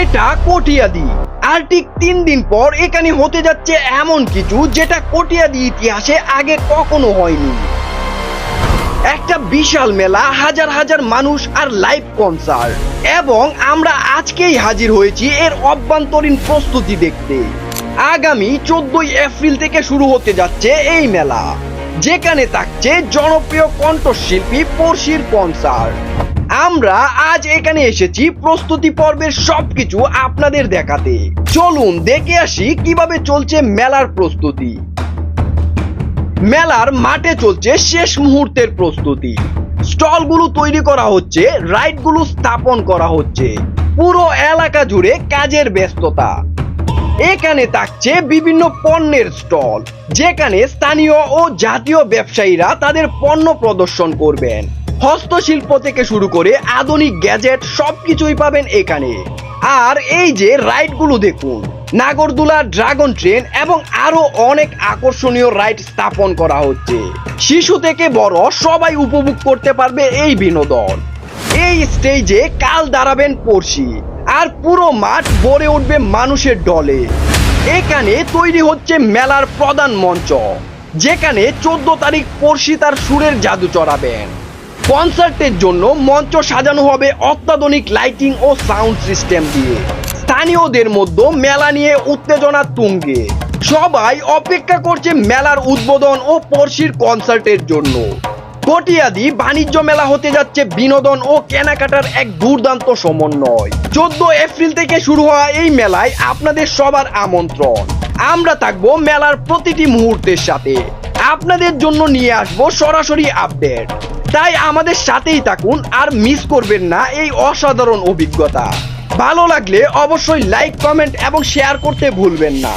এটা কটিয়াদি। আর ঠিক তিন দিন পর এখানে হতে যাচ্ছে এমন কিছু যেটা কটিয়াদি ইতিহাসে আগে কখনো হয়নি। একটা বিশাল মেলা, হাজার হাজার মানুষ আর লাইভ কনসার্ট এবং আমরা আজকেই হাজির হয়েছি এর অভ্যন্তরীণ প্রস্তুতি দেখতে। আগামী চোদ্দই এপ্রিল থেকে শুরু হতে যাচ্ছে এই মেলা, যেখানে থাকছে জনপ্রিয় কণ্ঠশিল্পী পড়শির কনসার্ট আমরা আজ এখানে এসেছি প্রস্তুতি পর্বের সবকিছু আপনাদের দেখাতে। চলুন দেখে আসি কীভাবে চলছে মেলার প্রস্তুতি। মেলার মাঠে চলছে শেষ মুহূর্তের প্রস্তুতি। স্টলগুলো তৈরি করা হচ্ছে, রাইডগুলো স্থাপন করা হচ্ছে। পুরো এলাকা জুড়ে কাজের ব্যস্ততা। এখানে থাকছে বিভিন্ন পণ্যের স্টল, যেখানে স্থানীয় ও জাতীয় ব্যবসায়ীরা তাদের পণ্য প্রদর্শন করবেন। হস্তশিল্প থেকে শুরু করে আধুনিক গ্যাজেট সবকিছুই পাবেন এখানে। আর এই যে রাইডগুলো দেখুন, নাগরদোলা ড্রাগন ট্রেন এবং আরও অনেক আকর্ষণীয় রাইড স্থাপন করা হচ্ছে। শিশু থেকে বড় সবাই উপভোগ করতে পারবে এই বিনোদন। এই স্টেজে কাল দাঁড়াবেন পড়শি, আর পুরো মাঠ ভরে উঠবে মানুষের ডলে। এখানে তৈরি হচ্ছে মেলার প্রধান মঞ্চ, যেখানে চোদ্দ তারিখ পড়শি তার সুরের জাদু চড়াবেন। কনসার্টের জন্য মঞ্চ সাজানো হবে অত্যাধুনিক লাইটিং ও সাউন্ড সিস্টেম দিয়ে। স্থানীয়দের মধ্যে মেলা নিয়ে উত্তেজনা তুঙ্গে। সবাই অপেক্ষা করছে মেলার উদ্বোধন ও পড়শির কনসার্টের জন্য। কটিয়াদি বাণিজ্য মেলা হতে যাচ্ছে বিনোদন ও কেনাকাটার এক দুর্দান্ত সমন্বয়। চোদ্দ এপ্রিল থেকে শুরু হওয়া এই মেলায় আপনাদের সবার আমন্ত্রণ। আমরা থাকব মেলার প্রতিটি মুহূর্তের সাথে। আপনাদের জন্য নিয়ে আসব সরাসরি আপডেট। তাই আমাদের সাথেই থাকুন আর মিস করবেন না এই অসাধারণ অভিজ্ঞতা। ভালো লাগলে অবশ্যই লাইক, কমেন্ট এবং শেয়ার করতে ভুলবেন না।